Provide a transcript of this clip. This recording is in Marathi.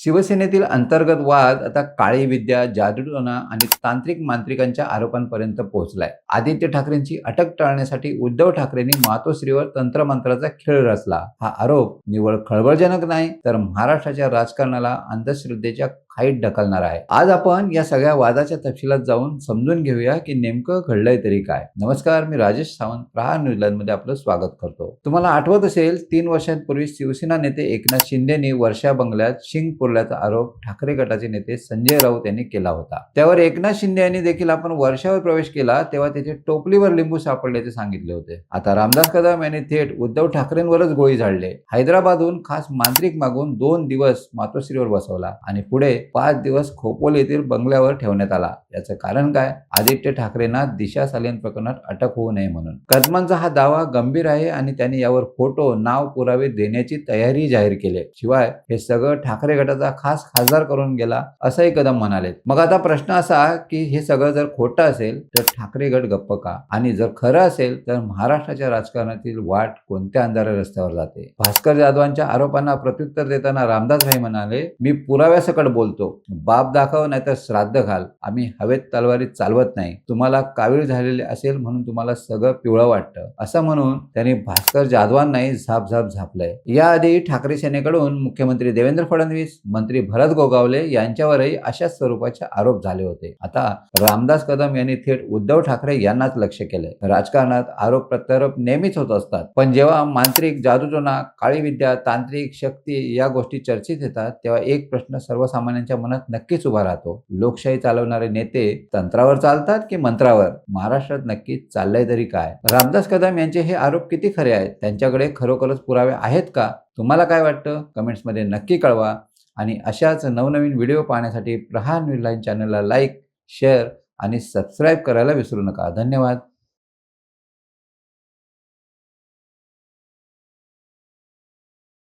शिवसेनेतील अंतर्गत वाद आता काळी विद्या जादूटोना आणि तांत्रिक मांत्रिकांच्या आरोपांपर्यंत पोहोचलाय. आदित्य ठाकरेंची अटक टाळण्यासाठी उद्धव ठाकरेंनी मातोश्रीवर तंत्रमंत्राचा खेळ रचला. हा आरोप निव्वळ खळबळजनक नाही तर महाराष्ट्राच्या राजकारणाला अंधश्रद्धेच्या हाईट ढकलणार आहे. आज आपण या सगळ्या वादाच्या तपशिलात जाऊन समजून घेऊया की नेमकं घडलंय तरी काय. नमस्कार मी राजेश सावंत प्रहार न्यूझीलंडमध्ये आपलं स्वागत करतो. तुम्हाला आठवत असेल तीन वर्षांपूर्वी शिवसेना नेते एकनाथ शिंदेनी वर्षा बंगल्यात शिंग पुरल्याचा आरोप ठाकरे गटाचे नेते संजय राऊत यांनी केला होता. त्यावर एकनाथ शिंदे यांनी देखील आपण वर्षावर प्रवेश केला तेव्हा त्याचे टोपलीवर लिंबू सापडल्याचे सांगितले होते. आता रामदास कदम यांनी थेट उद्धव ठाकरेंवरच गोळी झाडले. हैदराबादहून खास मांत्रिक मागून दोन दिवस मातोश्रीवर बसवला आणि पुढे पाच दिवस खोपोल येथील बंगल्यावर ठेवण्यात आला. याचं कारण काय? आदित्य ठाकरेंना दिशा सालेन प्रकरणात अटक होऊ नये म्हणून. कदमांचा हा दावा गंभीर आहे आणि त्यांनी यावर फोटो नाव पुरावे देण्याची तयारी जाहीर केली. शिवाय हे सगळं ठाकरे गटाचा खास खासदार करून गेला असंही कदम म्हणाले. मग आता प्रश्न असा की हे सगळं जर खोटं असेल तर ठाकरे गट गप्प का? आणि जर खरं असेल तर महाराष्ट्राच्या राजकारणातील वाट कोणत्या अंधाऱ्या रस्त्यावर जाते? भास्कर जाधवांच्या आरोपांना प्रत्युत्तर देताना रामदास भाई म्हणाले मी पुराव्यासकट बोलतो बाप दाखव नाहीतर श्राद्ध घाल. आम्ही हवेत तलवारी चालवत नाही. तुम्हाला कावीळ झालेले असेल म्हणून तुम्हाला सगळं पिवळं वाटतं. असं म्हणून त्यांनी भास्कर जाधवांनाही झाप झाप झापलंय. याआधी ठाकरे सेनेकडून मुख्यमंत्री देवेंद्र फडणवीस मंत्री भरत गोगावले यांच्यावरही अशाच स्वरूपाचे आरोप झाले होते. आता रामदास कदम यांनी थेट उद्धव ठाकरे यांनाच लक्ष केलंय. राजकारणात आरोप प्रत्यारोप नेहमीच होत असतात. पण जेव्हा मांत्रिक जादूटोना काळी विद्या तांत्रिक शक्ती या गोष्टी चर्चेत येतात तेव्हा एक प्रश्न सर्वसामान्यांच्या त्यांच्या मनात नक्कीच उभा राहतो. लोकशाही चालवणारे नेते तंत्रावर चालतात की मंत्रावर? महाराष्ट्रात नक्कीच चाललंय तरी काय? रामदास कदम यांचे हे आरोप किती खरे आहेत? त्यांच्याकडे खरोखरच पुरावे आहेत का? तुम्हाला काय वाटतं? कमेंट्समध्ये नक्की कळवा. आणि अशाच नवनवीन व्हिडिओ पाहण्यासाठी प्रहार न्यूज लाईन चॅनलला लाईक शेअर आणि सबस्क्राईब करायला विसरू नका. धन्यवाद.